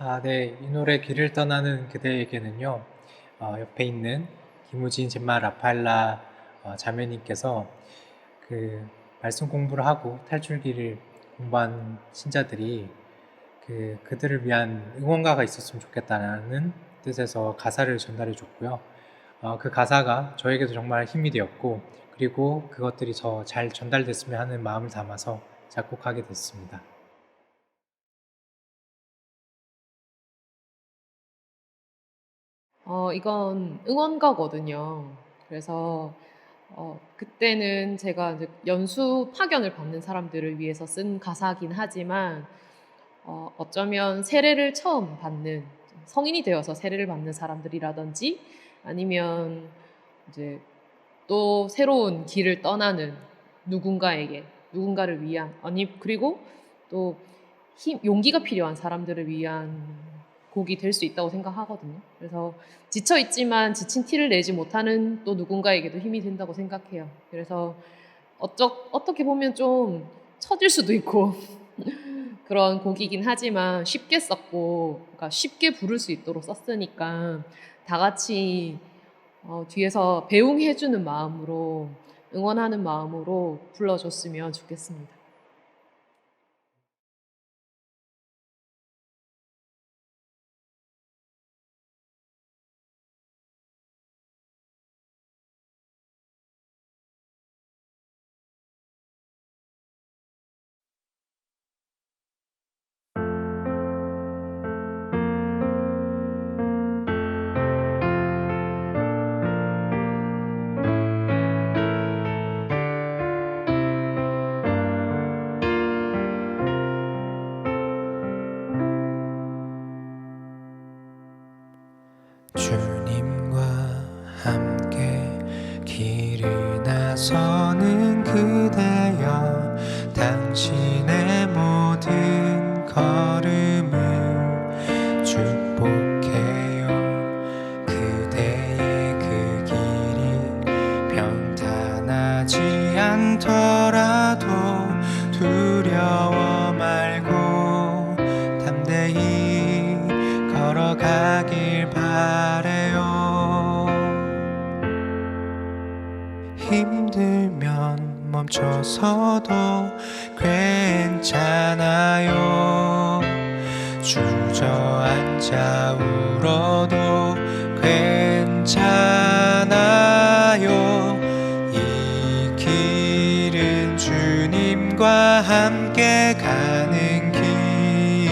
아, 네. 이 노래 길을 떠나는 그대에게는요, 어, 옆에 있는 김우진, 젠마, 라파엘라 어, 자매님께서 그 말씀 공부를 하고 탈출기를 공부한 신자들이 그 그들을 위한 응원가가 있었으면 좋겠다는 뜻에서 가사를 전달해 줬고요. 어, 그 가사가 저에게도 정말 힘이 되었고, 그리고 그것들이 더잘 전달됐으면 하는 마음을 담아서 작곡하게 됐습니다. 어, 이건 응원가거든요. 그래서 어, 그때는 제가 이제 연수 파견을 받는 사람들을 위해서 쓴 가사긴 하지만 어, 어쩌면 세례를 처음 받는 성인이 되어서 세례를 받는 사람들이라든지 아니면 이제 또 새로운 길을 떠나는 누군가에게 누군가를 위한 아니 그리고 또 힘, 용기가 필요한 사람들을 위한 곡이 될 수 있다고 생각하거든요. 그래서 지쳐 있지만 지친 티를 내지 못하는 또 누군가에게도 힘이 된다고 생각해요. 그래서 어쩌, 어떻게 보면 좀 처질 수도 있고 그런 곡이긴 하지만 쉽게 썼고 그러니까 쉽게 부를 수 있도록 썼으니까 다 같이 어, 뒤에서 배웅해주는 마음으로 응원하는 마음으로 불러줬으면 좋겠습니다. 길을 나서는 그대여 당신의 모든 걸음을 축복해요. 그대의 그 길이 평탄하지 않더라 힘들면 멈춰서도 괜찮아요. 주저앉아 울어도 괜찮아요. 이 길은 주님과 함께 가는 길.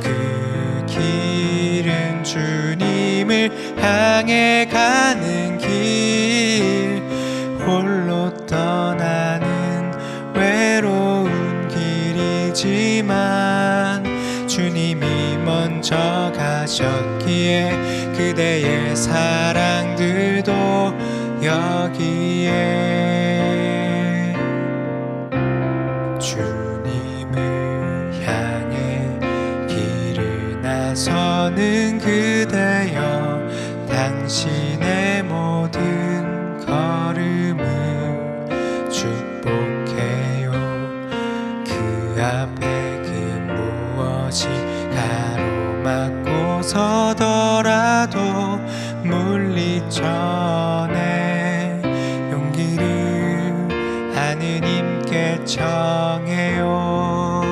그 길은 주님을 향해 가는 길 먼저 가셨기에 그대의 사랑들도 여기에. 주님을 향해 길을 나서는 그대여 당신의 서더라도 물리쳐내 용기를 하느님께 청해요.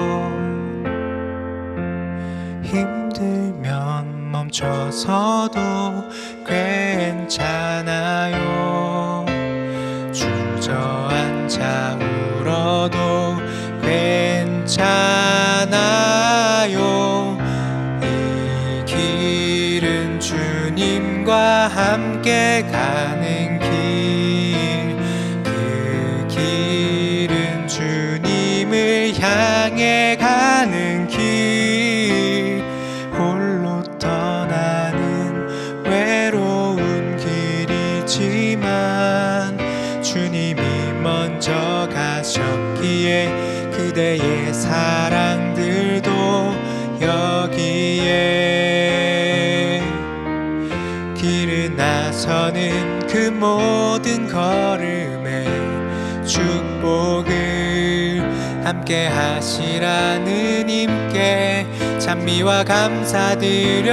힘들면 멈춰서도 괜찮아요. 주저앉아 울어도 함께 가 함께 하시라는 님께 찬미와 감사드려요.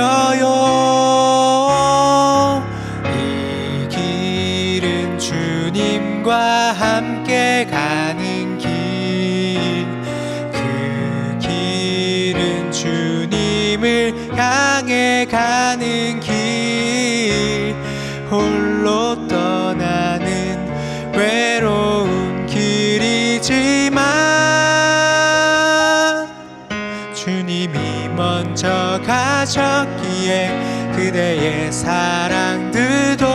이 길은 주님과 함께 가는 길. 그 길은 주님을 향해 가는 길 먼저 가셨기에 그대의 사랑 들도